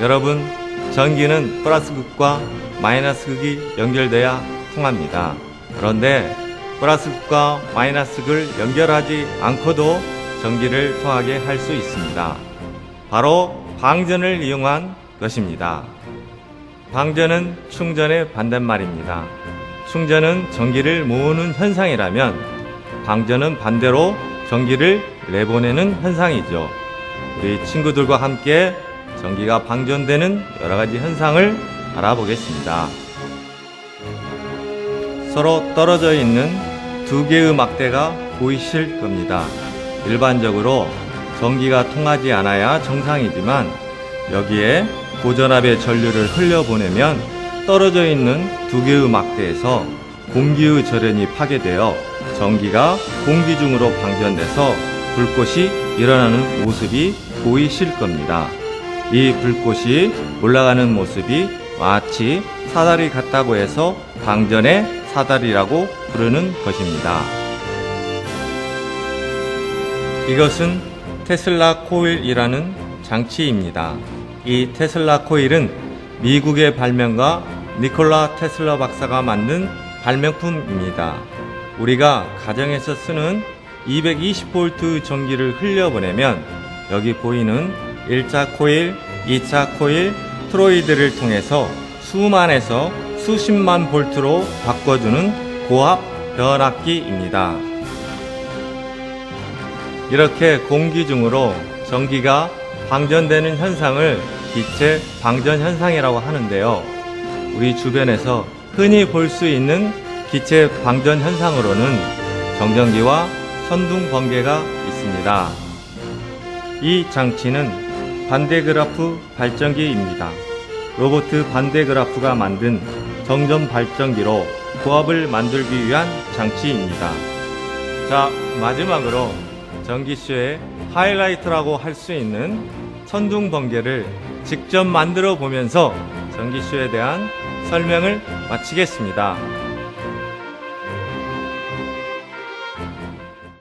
여러분, 전기는 플러스 극과 마이너스 극이 연결돼야 통합니다. 그런데 플러스 극과 마이너스 극을 연결하지 않고도 전기를 통하게 할 수 있습니다. 바로 방전을 이용한 것입니다. 방전은 충전의 반대말입니다. 충전은 전기를 모으는 현상이라면 방전은 반대로 전기를 내보내는 현상이죠. 우리 친구들과 함께 전기가 방전되는 여러 가지 현상을 알아보겠습니다. 서로 떨어져 있는 두 개의 막대가 보이실 겁니다. 일반적으로 전기가 통하지 않아야 정상이지만 여기에 고전압의 전류를 흘려보내면 떨어져 있는 두 개의 막대에서 공기의 절연이 파괴되어 전기가 공기 중으로 방전돼서 불꽃이 일어나는 모습이 보이실 겁니다. 이 불꽃이 올라가는 모습이 마치 사다리 같다고 해서 방전의 사다리라고 부르는 것입니다. 이것은 테슬라 코일이라는 장치입니다. 이 테슬라 코일은 미국의 발명가 니콜라 테슬라 박사가 만든 발명품입니다. 우리가 가정에서 쓰는 220V 전기를 흘려보내면 여기 보이는 1차 코일, 2차 코일, 트로이드를 통해서 수만에서 수십만 볼트로 바꿔주는 고압 변압기입니다. 이렇게 공기 중으로 전기가 방전되는 현상을 기체 방전 현상이라고 하는데요. 우리 주변에서 흔히 볼 수 있는 기체 방전 현상으로는 정전기와 선둥 번개가 있습니다. 이 장치는 반대그라프 발전기입니다. 로봇 반대그라프가 만든 정전 발전기로 고압을 만들기 위한 장치입니다. 자, 마지막으로 전기쇼의 하이라이트라고 할 수 있는 선둥 번개를 직접 만들어 보면서 전기쇼에 대한 설명을 마치겠습니다.